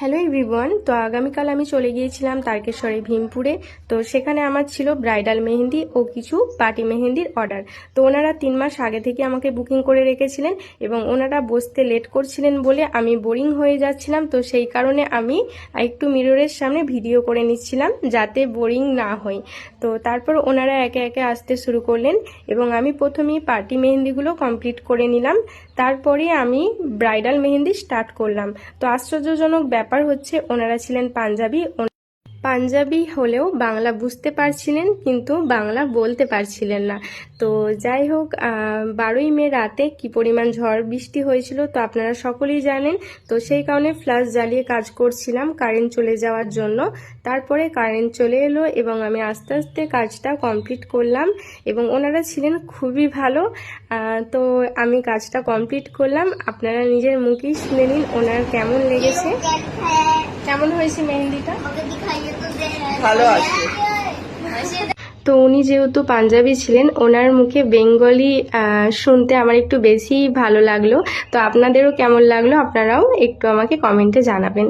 Hello everyone তো আগামীকাল আমি চলে গিয়েছিলাম তারকেশ্বরে ভীমপুরে। তো সেখানে আমার ছিল ব্রাইডাল মেহেন্দি ও কিছু পার্টি মেহেন্দির অর্ডার। তো ওনারা তিন মাস আগে থেকে আমাকে বুকিং করে রেখেছিলেন এবং ওনারা বসতে লেট করছিলেন বলে আমি বোরিং হয়ে যাচ্ছিলাম। তো সেই কারণে আমি একটু মিররের সামনে ভিডিও করে নিচ্ছিলাম যাতে বোরিং না হই তো তারপর ওনারা একে একে আসতে শুরু করলেন এবং আমি প্রথমেই পার্টি মেহেন্দিগুলো কমপ্লিট করে নিলাম। তারপরে আমি ব্রাইডাল মেহেন্দি স্টার্ট করলাম। তো আশ্চর্যজনক ব্যাপার হচ্ছে ওনারা ছিলেন পাঞ্জাবি পাঞ্জাবি হলেও বাংলা বুঝতে পারছিলেন, কিন্তু বাংলা বলতে পারছিলেন না। তো যাই হোক বারোই মে রাতে কি পরিমাণ ঝড় বৃষ্টি হয়েছিল তো আপনারা সকলেই জানেন। তো সেই কারণে ফ্ল্যাশ জ্বালিয়ে কাজ করছিলাম কারেন্ট চলে যাওয়ার জন্য। তারপরে কারেন্ট চলে এলো এবং আমি আস্তে আস্তে কাজটা কমপ্লিট করলাম এবং ওনারা ছিলেন খুবই ভালো। তো আমি কাজটা কমপ্লিট করলাম। আপনারা নিজের মুখেই শুনে নিন ওনার কেমন লেগেছে। কেমন হয়েছে মেহেন্দিটা? ভালো আছে। তো উনি যেহেতু পাঞ্জাবি ছিলেন, ওনার মুখে বেঙ্গলি শুনতে আমার একটু বেশি ভালো লাগল। তো আপনাদেরও কেমন লাগল? আপনারাও একটু আমাকে কমেন্টে জানাবেন।